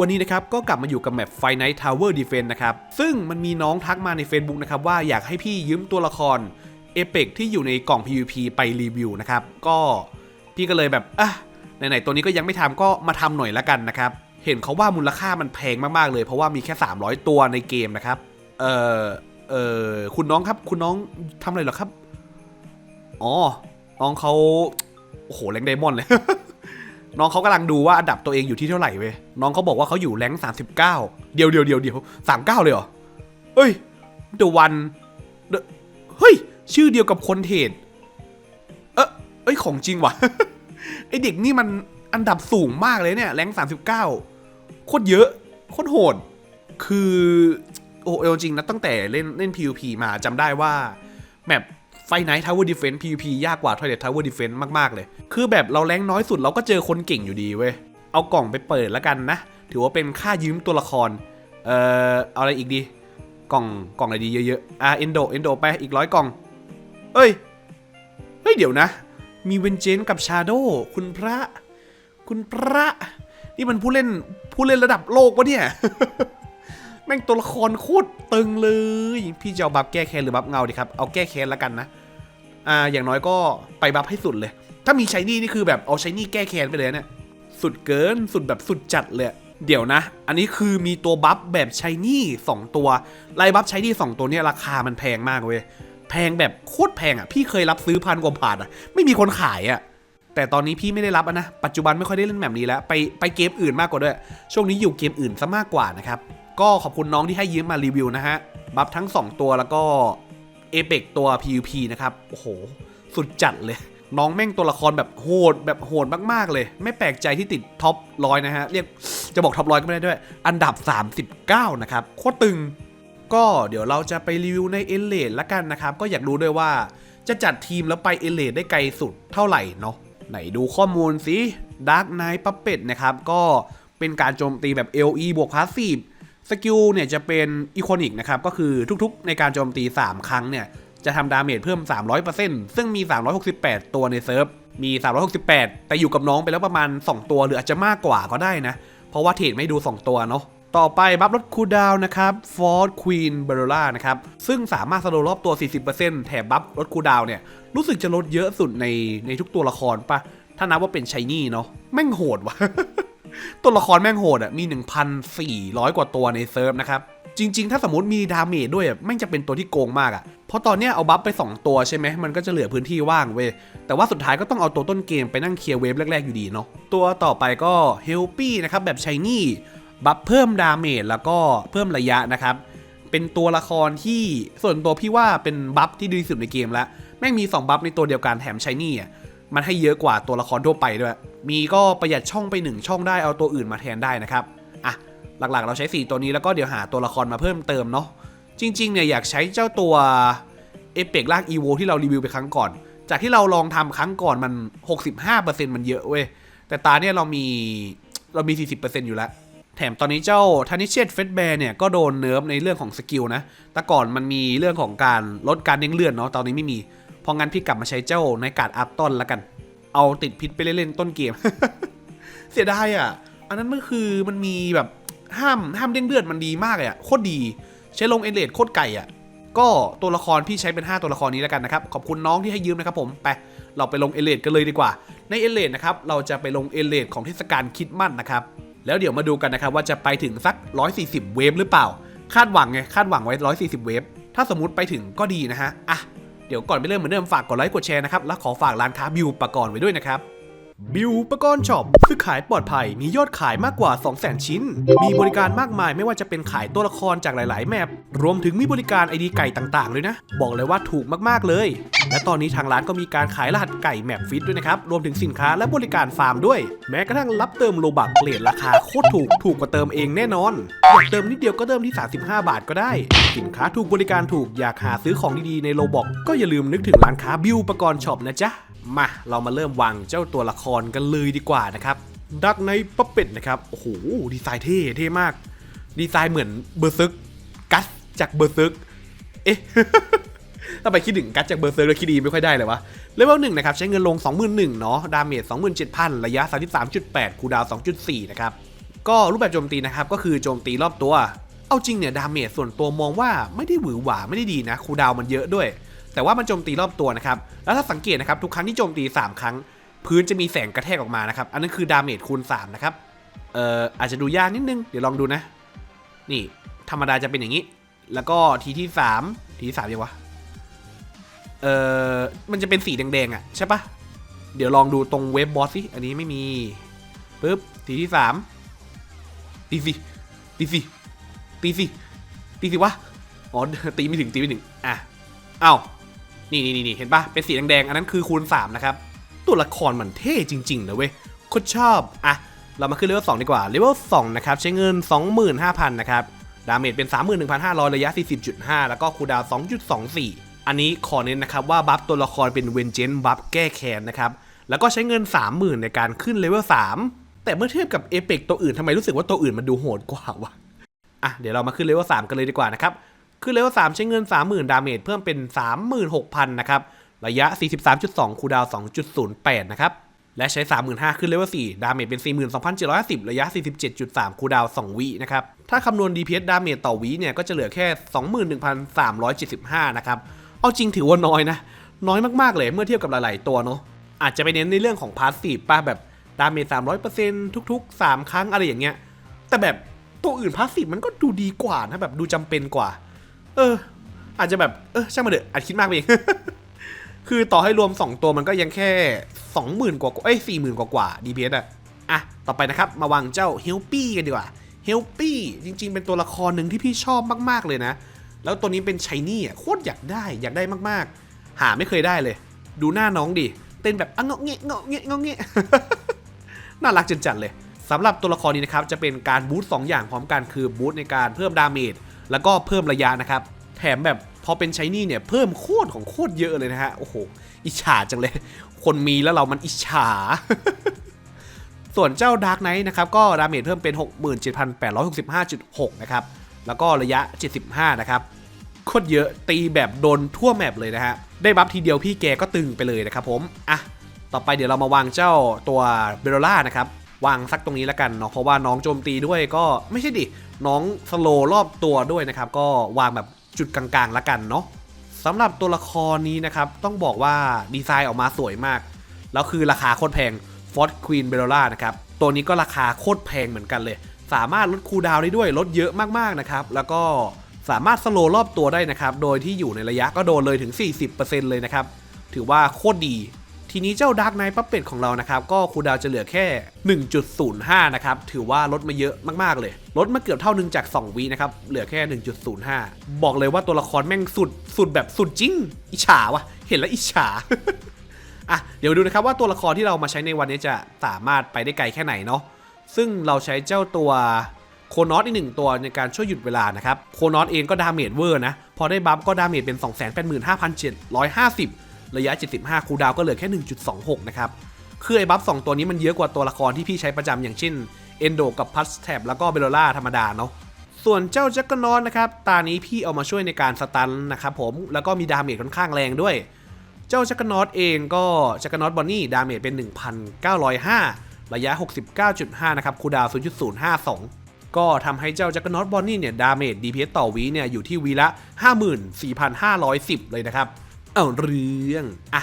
วันนี้นะครับก็กลับมาอยู่กับแมป Fight Night Tower Defense นะครับ ซึ่งมันมีน้องทักมาใน Facebook นะครับว่าอยากให้พี่ยืมตัวละครเอเปกที่อยู่ในกล่อง PVP ไปรีวิวนะครับ ก็พี่ก็เลยแบบอะไหนๆตัวนี้ก็ยังไม่ทำก็มาทำหน่อยละกันนะครับ เห็นเขาว่ามูลค่ามันแพงมากๆเลย เพราะว่ามีแค่ 300 ตัวในเกมนะครับ เออเออคุณน้องครับคุณน้องทำอะไรหรอครับ อ๋อ น้องเขาโอ้โหแรงไดมอนด์เลย น้องเขากำลังดูว่าอันดับตัวเองอยู่ที่เท่าไหร่เว้ยน้องเขาบอกว่าเขาอยู่แรงสามสิบเก้าเดียวเดียวเดียวเดียวสามเก้าเลยเหรอเฮ้ย The One The เฮ้ย ชื่อเดียวกับคนเทรดเออเอ้ยของจริงว่ะไอเด็กนี่มันอันดับสูงมากเลยเนี่ยแรงสามสิบเก้าโคตรเยอะโคตรโหด คือโอ้เอจริงนะตั้งแต่เล่นเล่น PVP มาจำได้ว่าแมป ไฟไนท์ทาวเวอร์ดิเฟนต์ PVP ยากกว่า Toilet Tower Defense มาก ๆ เลย คือแบบเราแรงน้อยสุดเราก็เจอคนเก่งอยู่ดีเว้ย เอากล่องไปเปิดแล้วกันนะ ถือว่าเป็นค่ายืมตัวละคร เอ่อ เอาอะไรอีกดี กล่องกล่องอะไรดีเยอะๆ อะเอนโดเอนโดไปอีกร้อยกล่อง เอ้ย เฮ้ยเดี๋ยวนะ มีเวนเจนกับชาโดคุณพระ คุณพระ นี่มันผู้เล่นผู้เล่นระดับโลกวะเนี่ย แม่งตัวละครโคตรตึงเลย พี่จะเอาบัฟแก้แค้นหรือบัฟเงาดีครับ เอาแก้แค้นแล้วกันนะ อ่า อย่างน้อยก็ไปบัฟให้สุดเลย ถ้ามีชายนี่นี่คือแบบเอาชายนี่แก้แค้นไปเลยเนี่ย สุดเกิน สุดแบบสุดจัดเลย เดี๋ยวนะ อันนี้คือมีตัวบัฟแบบชายนี่สองตัวไล่บัฟชายนี่สองตัวเนี่ยราคามันแพงมากเว้ย แพงแบบโคตรแพงอะ พี่เคยรับซื้อพันกว่าบาทอะ ไม่มีคนขายอะแต่ตอนนี้พี่ไม่ได้รับอะนะ ปัจจุบันไม่ค่อยได้เล่นแบบนี้แล้ว ไปไปเกมอื่นมากกว่าด้วย ช่วงนี้อยู่เกมอื่นซะมากกว่านะครับ ก็ขอบคุณน้องที่ให้ยืมมารีวิวนะฮะ บัฟทั้ง 2 ตัวแล้วก็เอเ c กตัว PVP นะครับ โอ้โห สุดจัดเลย น้องแม่งตัวละครแบบโหดแบบโหดมากๆเลย ไม่แปลกใจที่ติดท็อปร้อยนะฮะ เรียกจะบอกท็อปร้อยก็ไม่ได้ด้วย อันดับ 39 นะครับ โคตรตึง ก็เดี๋ยวเราจะไปรีวิวในเอเลดละกันนะครับ ก็อยากรู้ด้วยว่าจะจัดทีมแล้วไปเอเลดได้ไกลสุดเท่าไหร่เนาะ ไหนดูข้อมูลสิ Dark Knight Puppet นะครับ ก็เป็นการโจมตีแบบ LE บวกพาสซีฟ สกิลเนี่ยจะเป็นอีโคนิกนะครับ ก็คือทุกๆ ในการโจมตี 3 ครั้งเนี่ย จะทำดาเมจเพิ่ม 300%ซึ่งมี 368 ตัวในเซิร์ฟ มี 368 แต่อยู่กับน้องไปแล้วประมาณ 2 ตัวหรืออาจจะมากกว่าก็ได้นะ เพราะว่าเทรดไม่ดู 2 ตัวเนาะต่อไปบัฟลดคูดาวนะครับฟอร์ดควีนเบลล่านะครับ ซึ่งสามารถสโลรอบตัว 40%แถมบัฟลดคูดาวเนี่ย รู้สึกจะลดเยอะสุดในในทุกตัวละครปะ ถ้านับว่าเป็นชายนี่เนาะแม่งโหดว่ะตัวละครแม่งโหดอะมี 1,400 กว่าตัวในเซิร์ฟนะครับ จริง ๆ ถ้าสมมติมีดาเมจด้วยแม่งจะเป็นตัวที่โกงมากอะ เพราะตอนเนี้ยเอาบัฟไป 2 ตัวใช่ไหมมันก็จะเหลือพื้นที่ว่างเว้ย แต่ว่าสุดท้ายก็ต้องเอาตัวต้นเกมไปนั่งเคลียร์เวฟแรก ๆ อยู่ดีเนาะตัวต่อไปก็เฮลปี้นะครับแบบชายนี่บัฟเพิ่มดาเมจแล้วก็เพิ่มระยะนะครับเป็นตัวละครที่ส่วนตัวพี่ว่าเป็นบัฟที่ดีสุดในเกมแล้วแม่งมี 2 บัฟในตัวเดียวกันแถมชายนี่อะ มันให้เยอะกว่าตัวละครทั่วไปด้วย มีก็ประหยัดช่องไป 1 ช่องได้เอาตัวอื่นมาแทนได้นะครับ อะ หลักๆ เราใช้ 4 ตัวนี้แล้วก็เดี๋ยวหาตัวละครมาเพิ่มเติมเนาะ จริงๆ เนี่ยอยากใช้เจ้าตัวเอเปกลากอีโวที่เรารีวิวไปครั้งก่อน จากที่เราลองทำครั้งก่อนมัน 65%มันเยอะเว้ย แต่ตาเนี่ยเรามีเรามี 40%อยู่แล้ว แถมตอนนี้เจ้าทานิเชตเฟสแบร์เนี่ยก็โดนเนิร์ฟในเรื่องของสกิลนะ แต่ก่อนมันมีเรื่องของการลดการเด้งเลื่อนเนาะ ตอนนี้ไม่มี พราะงั้นพี่กลับมาใช้เจ้าในการอัพต้นละกัน เอาติดพิษไปเล่นๆต้นเกม เสียดายอะ อันนั้นมันคือมันมีแบบห้ามห้ามเด้งเลือดมันดีมากเลยอะโคตรดีใช้ลงเอเลดโคตรไก่อะก็ตัวละครพี่ใช้เป็น 5 ตัวละครนี้แล้วกันนะครับ ขอบคุณน้องที่ให้ยืมนะครับผมไปเราไปลงเอเลดกันเลยดีกว่า ในเอเลดนะครับเราจะไปลงเอเลดของเทศกาลคิดมัดนะครับแล้วเดี๋ยวมาดูกันนะครับว่าจะไปถึงสัก 140 เวฟหรือเปล่า คาดหวังไงคาดหวังไว้ 140 เวฟถ้าสมมติไปถึงก็ดีนะฮะอะ เดี๋ยวก่อนไปเริ่มเหมือนเดิมฝากกดไลค์กดแชร์นะครับและขอฝากร้านค้าบิวปกรณ์ไว้ด้วยนะครับ บิวปกรณ์ช็อปซื้อขายปลอดภัยมียอดขายมากกว่า 200,000 ชิ้น มีบริการมากมายไม่ว่าจะเป็นขายตัวละครจากหลาย ๆ แมปรวมถึงมีบริการไอดีไก่ต่างๆเลยนะ บอกเลยว่าถูกมากๆเลย และตอนนี้ทางร้านก็มีการขายรหัสไก่แมปฟิตด้วยนะครับรวมถึงสินค้าและบริการฟาร์มด้วย แม้กระทั่งรับเติมโลบักเลทราคาโคตรถูกถูกกว่าเติมเองแน่นอนอยากเติมนิดเดียวก็เติมที่ 35 บาทก็ได้ สินค้าถูกบริการถูกอยากหาซื้อของดี ๆ ในโลบอกก็อย่าลืมนึกถึงร้านค้าบิวปกรณ์ช็อปนะจ๊ะ มาเรามาเริ่มวางเจ้าตัวละครกันเลยดีกว่านะครับดักในปะเป็ดนะครับ โอ้โห ดีไซน์เท่ เท่มาก ดีไซน์เหมือนเบอร์ซึก กัสจากเบอร์ซึก เอ๊ะถ้าไปคิดถึงกัสจากเบอร์เซอร์แล้วคิดดีไม่ค่อยได้เลยวะ เลเวลหนึ่งนะครับ ใช้เงินลง 21,000เนาะ ดาเมจ21,000 ระยะ 33.8 คูดาว 2.4 นะครับ ก็รูปแบบโจมตีนะครับ ก็คือโจมตีรอบตัว เอาจริงเนี่ย ดาเมจส่วนตัวมองว่าไม่ได้หวือหวาไม่ได้ดีนะ คูดาวมันเยอะด้วย แต่ว่ามันโจมตีรอบตัวนะครับ แล้วถ้าสังเกตนะครับทุกครั้งที่โจมตี 3 ครั้ง พื้นจะมีแสงกระแทกออกมานะครับ อันนั้นคือดาเมจคูณ3นะครับ เอ่ออาจจะดูยากนิดนึง เดี๋ยวลองดูนะ นี่ ธรรมดาจะเป็นอย่างนี้ แล้วก็ทีที่ 3 ทีที่3ยังวะ เอ่อ มันจะเป็นสีแดงๆอะใช่ปะเดี๋ยวลองดูตรงเว็บบอสสิ อันนี้ไม่มีปึ๊บ ทีที่3ตีสิตีสิตีสิตีสิวะ อ๋อ ตีไม่ถึง ตีไม่ถึง อะ เอ้า นี่นี่นี่เห็นปะเป็นสีแดงๆอันนั้นคือคูณ3นะครับตัวละครมันเท่จริงๆนะเว้ยโคตรชอบอะเรามาขึ้นเลเวล2ดีกว่าเลเวล2นะครับใช้เงิน 25,000นะครับดาเมจเป็น 31,500 ระยะ 40.5 แล้วก็คูดาว 2.24 อันนี้ขอเน้นนะครับว่าบัฟตัวละครเป็นเวนเจนบัฟแก้แค้นนะครับแล้วก็ใช้เงิน 30,000 ในการขึ้นเลเวล3แต่เมื่อเทียบกับเอเปกตัวอื่นทำไมรู้สึกว่าตัวอื่นมันดูโหดกว่าวะอะเดี๋ยวเรามาขึ้นเลเวล3กันเลยดีกว่านะครับ ขึ้นเลเวล3ใช้เงิน 30,000 ดาเมจเพิ่มเป็น 36,000 นะครับ ระยะ 43.2 คูดาว 2.08 นะครับ และใช้ 35,000 ขึ้นเลเวล4ดาเมจเป็น 42,750 ระยะ 47.3 คูดาว 2 วินะครับ ถ้าคำนวณ DPS ดาเมจต่อวิเนี่ยก็จะเหลือแค่ 21,375 นะครับ เอาจริงถือว่าน้อยนะ น้อยมากๆเลยเมื่อเทียบกับหลายๆ ตัวเนาะ อาจจะไปเน้นในเรื่องของพาสซีฟป่ะแบบดาเมจ300%ทุก ๆ 3 ครั้งอะไรอย่างเงี้ย แต่แบบตัวอื่นพาสซีฟมันก็ดูดีกว่านะแบบดูจำเป็นกว่า เออ อาจจะแบบเออช่างมาเถอะอาจคิดมากไปเองคือต่อให้รวม 2 ตัวมันก็ยังแค่ 20,000 กว่าเอ้ย40,000 กว่ากว่า DPS อะอะ ต่อไปนะครับ มาวางเจ้าเฮลปี้กันดีกว่าเฮลปี้จริง ๆ เป็นตัวละครหนึ่งที่พี่ชอบมาก ๆ เลยนะ แล้วตัวนี้เป็นชายนี่อะโคตรอยากได้อยากได้มากๆ หาไม่เคยได้เลย ดูหน้าน้องดิ เต้นแบบอะเงาะเงะเงาะเงะเงาะเงะน่ารักจัดๆเลยสำหรับตัวละครนี้นะครับ จะเป็นการบูสต์สองอย่างพร้อมกันคือบูสต์ในการเพิ่มดาเมจ แล้วก็เพิ่มระยะนะครับ แถมแบบพอเป็นชายนี่เนี่ยเพิ่มโคตรของโคตรเยอะเลยนะฮะ โอ้โห อิจฉาจังเลย คนมีแล้วเรามันอิจฉา ส่วนเจ้าดาร์กไนท์นะครับ ก็ดาเมจเพิ่มเป็น 67,865.6 นะครับ แล้วก็ระยะ 75 นะครับโคตรเยอะตีแบบโดนทั่วแมปเลยนะฮะ ได้บัฟทีเดียวพี่แกก็ตึงไปเลยนะครับผม อะ ต่อไปเดี๋ยวเรามาวางเจ้าตัวเบโรล่านะครับ วางสักตรงนี้แล้วกันเนาะเพราะว่าน้องโจมตีด้วยก็ไม่ใช่ดิ น้องสโลรอบตัวด้วยนะครับก็วางแบบจุดกลางๆแล้วกันเนาะสำหรับตัวละครนี้นะครับต้องบอกว่าดีไซน์ออกมาสวยมาก แล้วคือราคาโคตรแพง f o r t Queen b e l l a นะครับตัวนี้ก็ราคาโคตรแพงเหมือนกันเลย สามารถลดคูดาวน์ได้ด้วยลดเยอะมากๆนะครับแล้วก็สามารถสโลรอบตัวได้นะครับ โดยที่อยู่ในระยะก็โดนเลยถึง 40%เลยนะครับ ถือว่าโคตรดี ทีนี้เจ้าดาร์กไนท์ปั๊บเป็ดของเรานะครับ ก็คูดาวจะเหลือแค่ 1.05 นะครับ ถือว่าลดมาเยอะมากๆเลย ลดมาเกือบเท่านึงจาก 2วีนะครับ เหลือแค่ 1.05 บอกเลยว่าตัวละครแม่งสุดสุดแบบสุดจริง อิจฉาวะเห็นแล้วอิจฉาอะเดี๋ยวดูนะครับว่าตัวละครที่เรามาใช้ในวันนี้จะสามารถไปได้ไกลแค่ไหนเนาะซึ่งเราใช้เจ้าตัวโคนอสอีกหนึ่งตัวในการช่วยหยุดเวลานะครับ โคนอสเองก็ดาเมจเวอร์นะ พอได้บัฟก็ดาเมจเป็น 285,750 ระยะ 75 คูดาวก็เหลือแค่ 1.26 นะครับ คือไอ้บัฟ2ตัวนี้มันเยอะกว่าตัวละครที่พี่ใช้ประจำอย่างเช่นเอนโดกับพัสแท็บแล้วก็เบลล่าธรรมดาเนาะส่วนเจ้าแจักรนอนนะครับ ตานี้พี่เอามาช่วยในการสตันนะครับผม แล้วก็มีดาเมจค่อนข้างแรงด้วย เจ้าแจักรนอตเองก็แจักรนอตบอนนี่ดาเมจเป็น 1,905 ระยะ 69.5 นะครับ คูดาวน์0.052 ก็ทำให้เจ้าแจักรนอตบอนนี่เนี่ย ดาเมจ DPS ต่อวีเนี่ย อยู่ที่วีละ 54,510 เลยนะครับ เอาเรื่องอะ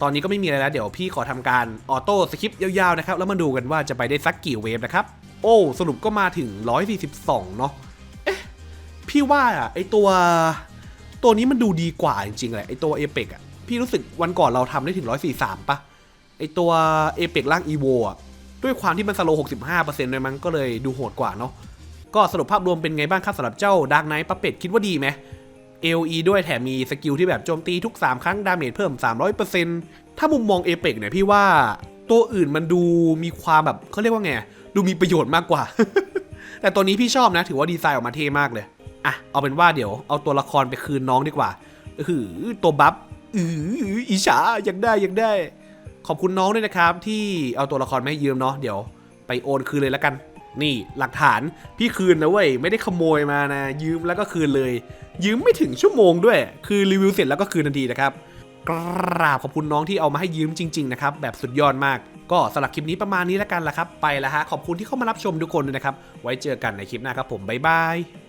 ตอนนี้ก็ไม่มีอะไรแล้วเดี๋ยวพี่ขอทำการออโต้สคริปต์ยาวๆนะครับแล้วมาดูกันว่าจะไปได้สักกี่เวฟนะครับ โอ้สรุปก็มาถึง 142 เนาะเอ๊ะพี่ว่าอะไอตัว ตัวนี้มันดูดีกว่าจริงๆแหละไอตัวเอเปกอะพี่รู้สึกวันก่อนเราทำได้ถึง 143ปะไอตัวเอเปกร่างอีโวอะด้วยความที่มันสโลว์65%เลยมันก็เลยดูโหดกว่าเนาะก็สรุปภาพรวมเป็นไงบ้างครับสำหรับเจ้าดาร์กไนท์ปั๊เป็ดคิดว่าดีไหม AOE ด้วยแถมมีสกิลที่แบบโจมตีทุก 3 ครั้งดาเมจเพิ่ม 300%ถ้ามุมมองเอเปกเนี่ยพี่ว่าตัวอื่นมันดูมีความแบบเขาเรียกว่าไง ดูมีประโยชน์มากกว่า แต่ตัวนี้พี่ชอบนะ ถือว่าดีไซน์ออกมาเท่มากเลย อะ เอาเป็นว่าเดี๋ยวเอาตัวละครไปคืนน้องดีกว่าอือตัวบัฟอืออิจฉาอยากได้อยากได้ ขอบคุณน้องด้วยนะครับ ที่เอาตัวละครมาให้ยืมเนาะเดี๋ยวไปโอนคืนเลยแล้วกัน นี่หลักฐานพี่คืนนะเว้ยไม่ได้ขโมยมานะ ยืมแล้วก็คืนเลย ยืมไม่ถึงชั่วโมงด้วย คือรีวิวเสร็จแล้วก็คืนทันทีนะครับกราบขอบคุณน้องที่เอามาให้ยืมจริง ๆ นะครับ แบบสุดยอดมาก ก็สำหรับคลิปนี้ประมาณนี้แล้วกันละครับ ไปแล้วฮะขอบคุณที่เข้ามารับชมทุกคนด้วยนะครับ ไว้เจอกันในคลิปหน้าครับผมบ๊ายบาย